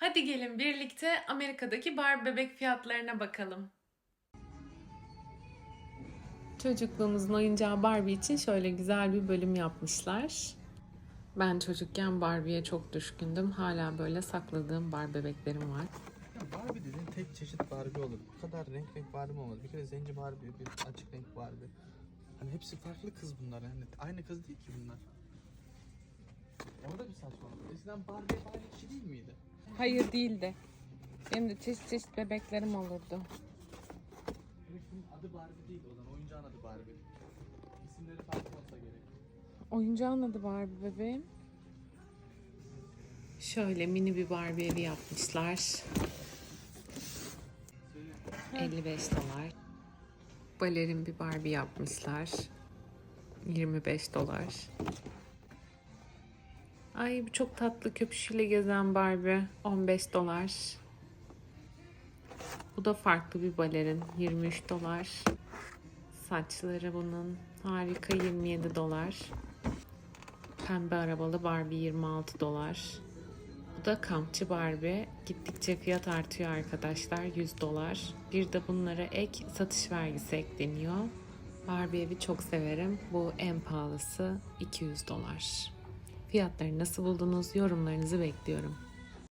Hadi gelin birlikte Amerika'daki Barbie bebek fiyatlarına bakalım. Çocukluğumuzun oyuncağı Barbie için şöyle güzel bir bölüm yapmışlar. Ben çocukken Barbie'ye çok düşkündüm. Hala böyle sakladığım Barbie bebeklerim var. Ya Barbie dediğin tek çeşit Barbie olur. Bu kadar renk renk Barbie olmaz. Bir kere zenci Barbie, bir açık renk Barbie. Hani hepsi farklı kız bunlar yani. Aynı kız değil ki bunlar. Orada bir saçmalık. Eskiden Barbie aynı kişi değil miydi? Hayır değildi. Benim de çeşit çeşit bebeklerim olurdu. Bunun adı Barbie değil o zaman. Oyuncağın adı Barbie. İsimleri farklı olsa gerek. Oyuncağın adı Barbie bebeğim. Şöyle mini bir Barbie evi yapmışlar. Söyle. 55 dolar. Balerin bir Barbie yapmışlar. 25 dolar. Ay bu çok tatlı köpüşüyle gezen Barbie. 15 dolar. Bu da farklı bir balerin. 23 dolar. Saçları bunun harika 27 dolar. Pembe arabalı Barbie 26 dolar. Bu da kampçı Barbie. Gittikçe fiyat artıyor arkadaşlar. 100 dolar. Bir de bunlara ek satış vergisi ekleniyor. Barbie evi çok severim. Bu en pahalısı 200 dolar. Fiyatları nasıl buldunuz? Yorumlarınızı bekliyorum.